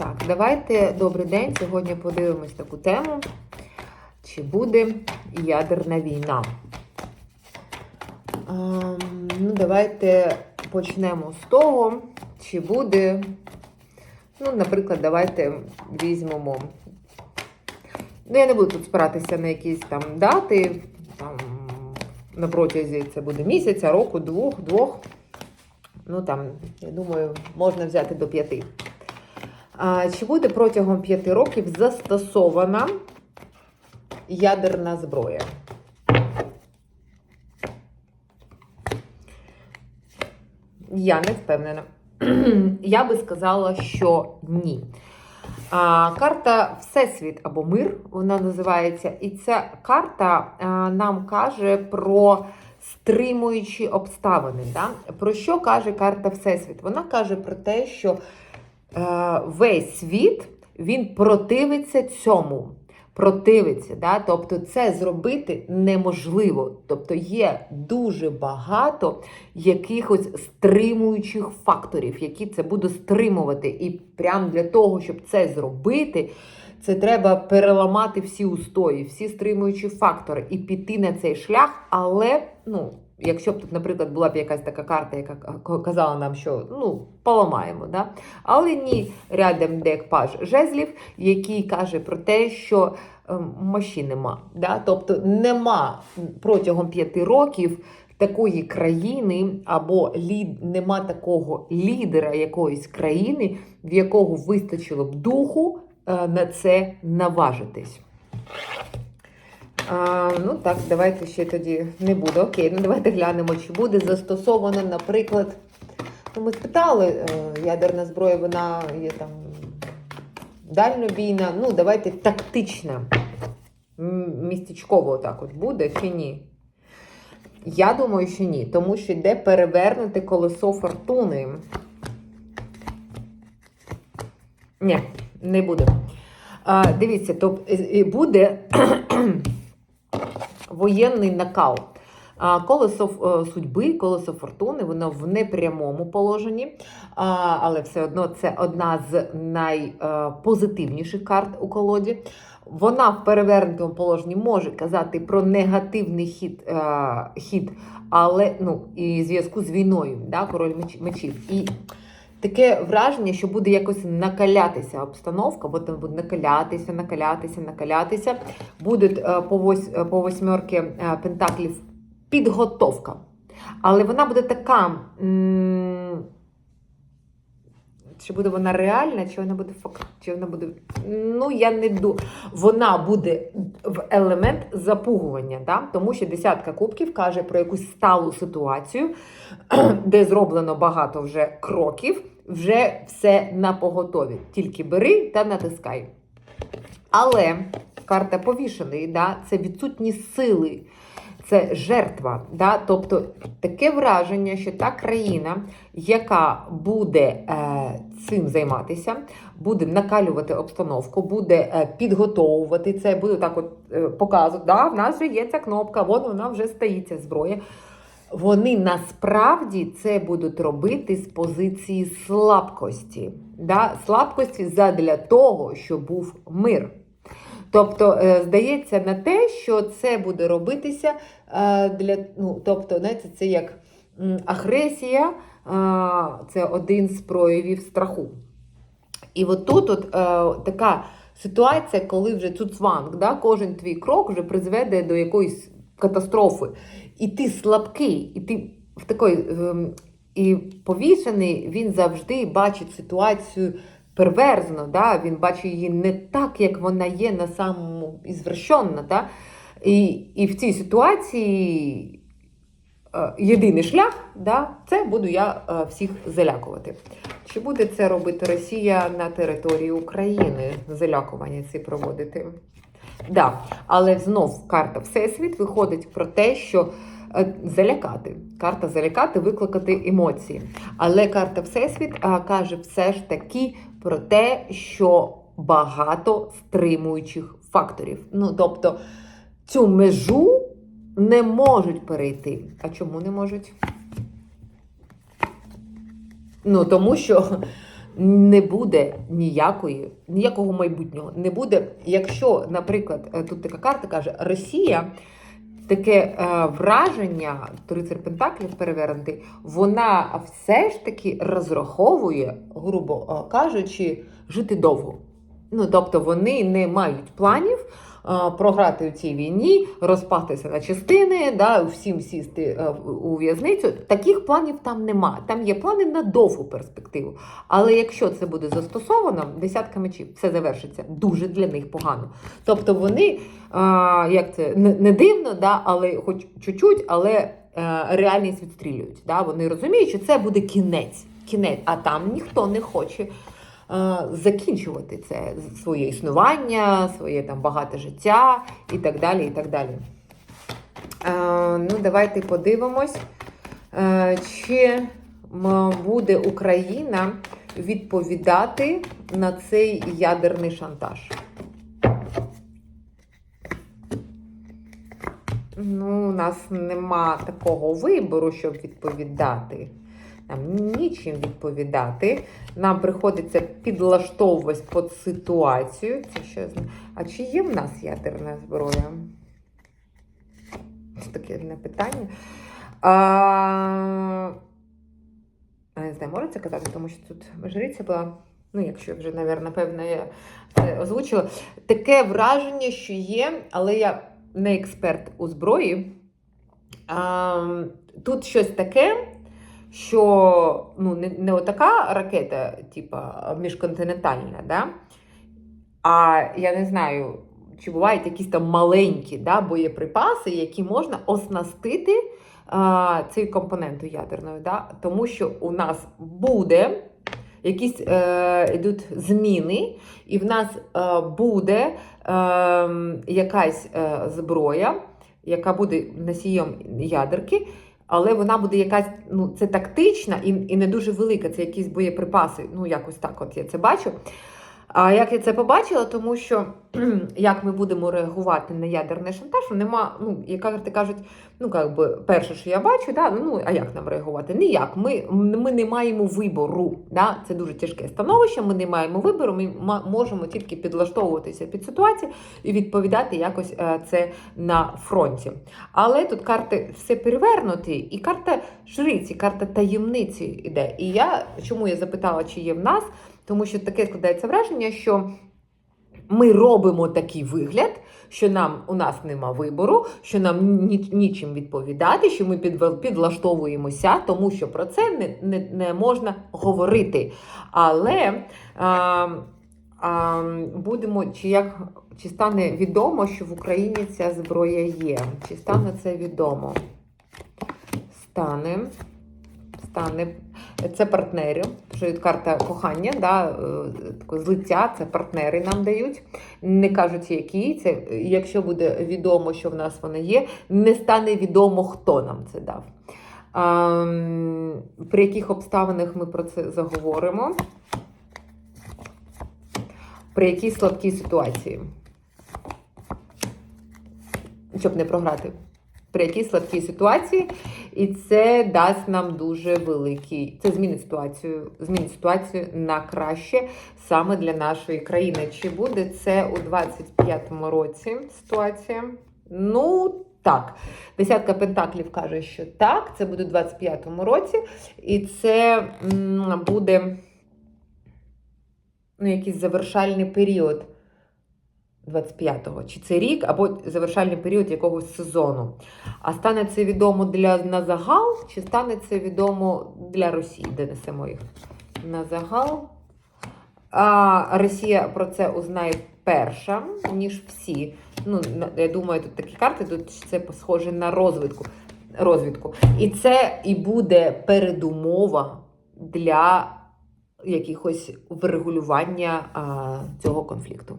Так, давайте добрий день. Сьогодні подивимось таку тему. Чи буде ядерна війна? Ем, ну, давайте почнемо з того, чи буде. Ну, наприклад, давайте візьмемо. Ну, я не буду тут спиратися на якісь там дати. Там, на протязі це буде місяця, року, двох, двох. Ну там, я думаю, можна взяти до п'яти. Чи буде протягом п'яти років застосована ядерна зброя? Я не впевнена. Я би сказала, що ні. А, Карта Всесвіт або мир, вона називається. І ця карта а, нам каже про стримуючі обставини. Да? Про що каже карта Всесвіт? Вона каже про те, що весь світ він противиться цьому. Противиться, да? тобто це зробити неможливо. Тобто є дуже багато якихось стримуючих факторів, які це будуть стримувати. І прямо для того, щоб це зробити, це треба переламати всі устої, всі стримуючі фактори і піти на цей шлях. Але, ну, якщо б тут, наприклад, була б якась така карта, яка казала нам, що ну, поламаємо. Да? Але ні, рядом дек паж жезлів, який каже про те, що ем, мощі нема. Да? Тобто нема протягом п'яти років. Такої країни або лід нема такого лідера якоїсь країни, в якого вистачило б духу е, на це наважитись. А, ну так, давайте ще тоді не буде. Окей, ну давайте глянемо, чи буде застосовано, наприклад. Ну, ми спитали, е, ядерна зброя, вона є там дальнобійна. Ну, давайте тактична. Містечково отак от буде чи ні? Я думаю, що ні, тому що йде перевернути колесо фортуни. Ні, не буде. А, дивіться, то е, буде воєнний накал. А, Колесо е, судьби, колесо фортуни, воно в непрямому положенні, але все одно це одна з найпозитивніших карт у колоді. Вона в перевернутому положенні може казати про негативний хід, е, хід але ну, і зв'язку з війною, да, король мечів. І таке враження, що буде якось накалятися обстановка, бо там буде накалятися, накалятися, накалятися. Буде по, вось, е, по восьмерки е, пентаклів підготовка. Але вона буде така. м, Чи буде вона реальна, чи вона буде факт, чи вона буде. Ну, я не ду. Вона буде в елемент запугування, да? тому що десятка кубків каже про якусь сталу ситуацію, де зроблено багато вже кроків, вже все на поготові. Тільки бери та натискай. Але карта повішений, да? це відсутні сили. Це жертва, да? тобто таке враження, що та країна, яка буде е, цим займатися, буде накалювати обстановку, буде е, підготовувати це, буде так от е, показувати, да, в нас вже є ця кнопка, вон вона вже стоїть ця зброя. Вони насправді це будуть робити з позиції слабкості. Да? Слабкості задля того, щоб був мир. Тобто, е, здається на те, що це буде робитися е, для. Ну, тобто, знаєте, це як агресія, це один з проявів страху. І от тут е, така ситуація, коли вже цуцванг, да, кожен твій крок вже призведе до якоїсь катастрофи. І ти слабкий, і ти в такої. ем, і повішений, він завжди бачить ситуацію перверзно, да? він бачить її не так, як вона є на самому ізвращенна. Да? І, і в цій ситуації е, єдиний шлях, да, це буду я е, всіх залякувати. Чи буде це робити Росія на території України? Залякування ці проводити? Да. Але знов карта Всесвіт виходить про те, що е, залякати. Карта залякати, викликати емоції. Але карта Всесвіт а, каже все ж таки про те, що багато стримуючих факторів. Ну, тобто цю межу не можуть перейти. А чому не можуть? Ну, тому що не буде ніякої, ніякого майбутнього. Не буде, якщо, наприклад, е, тут така карта каже, Росія. Таке е, враження, рицар Пентаклів перевернутий, вона все ж таки розраховує, грубо е, кажучи, жити довго. Ну, тобто вони не мають планів програти у цій війні, розпатися на частини, да, всім сісти е, у в'язницю. Таких планів там нема. Там є плани на довгу перспективу. Але якщо це буде застосовано, десятка мечів, все завершиться дуже для них погано. Тобто вони, як це не, дивно, да, але хоч чуть-чуть, але е, реальність відстрілюють. Да? Вони розуміють, що це буде кінець. Кінець, а там ніхто не хоче е, закінчувати це своє існування, своє там багате життя і так далі. І так далі. Е, ну, давайте подивимось, е, чи буде Україна відповідати на цей ядерний шантаж. Ну, у нас нема такого вибору, щоб відповідати. Нам нічим відповідати. Нам приходиться підлаштовуватись під ситуацію. Це зна- А чи є в нас ядерна зброя? Це таке одне питання. А... а не знаю, можна це казати, тому що тут жриця була. Ну, якщо вже, навірно, напевно, я це озвучила. Таке враження, що є, але я не експерт у зброї. А, тут щось таке, що ну, не, не отака ракета, типа міжконтинентальна, да? а я не знаю, чи бувають якісь там маленькі да, боєприпаси, які можна оснастити а, цією компонентою ядерною. Да? Тому що у нас буде якісь е, йдуть зміни, і в нас е, буде е, якась е, зброя, яка буде носієм ядерки, але вона буде якась, ну, це тактична і, і не дуже велика. Це якісь боєприпаси. Ну, якось так, от я це бачу. А як я це побачила, тому що як ми будемо реагувати на ядерний шантаж, нема, ну, як карти кажуть, ну, як би, перше, що я бачу, да, ну, а як нам реагувати? Ніяк. Ми, ми не маємо вибору. Да? Це дуже тяжке становище, ми не маємо вибору, ми можемо тільки підлаштовуватися під ситуацію і відповідати якось е, це на фронті. Але тут карти все перевернуті, і карта жриці, карта таємниці йде. І я чому я запитала, чи є в нас? Тому що таке складається враження, що ми робимо такий вигляд, що нам у нас нема вибору, що нам ні, нічим відповідати, що ми під, підлаштовуємося, тому що про це не, не, не можна говорити. Але а, а, будемо, чи як чи стане відомо, що в Україні ця зброя є? Чи стане це відомо? Стане. Стане. Це партнери, що від карта кохання, да, е, злиття, це партнери нам дають. Не кажуть, які. Це, якщо буде відомо, що в нас вона є, не стане відомо, хто нам це дав. А, при яких обставинах ми про це заговоримо? При якій слабкій ситуації? Щоб не програти. При якій слабкій ситуації, і це дасть нам дуже великий. Це змінить ситуацію, змінить ситуацію на краще саме для нашої країни. Чи буде це у 25-му році ситуація? Ну, так. Десятка пентаклів каже, що так, це буде у 25-му році, і це буде ну, якийсь завершальний період 25-го. Чи це рік, або завершальний період якогось сезону. А стане це відомо для на загал, чи стане це відомо для Росії, де несемо їх на загал? А Росія про це узнає перша, ніж всі. Ну, я думаю, тут такі карти, тут це схоже на розвідку. розвідку. І це і буде передумова для якихось врегулювання а, цього конфлікту.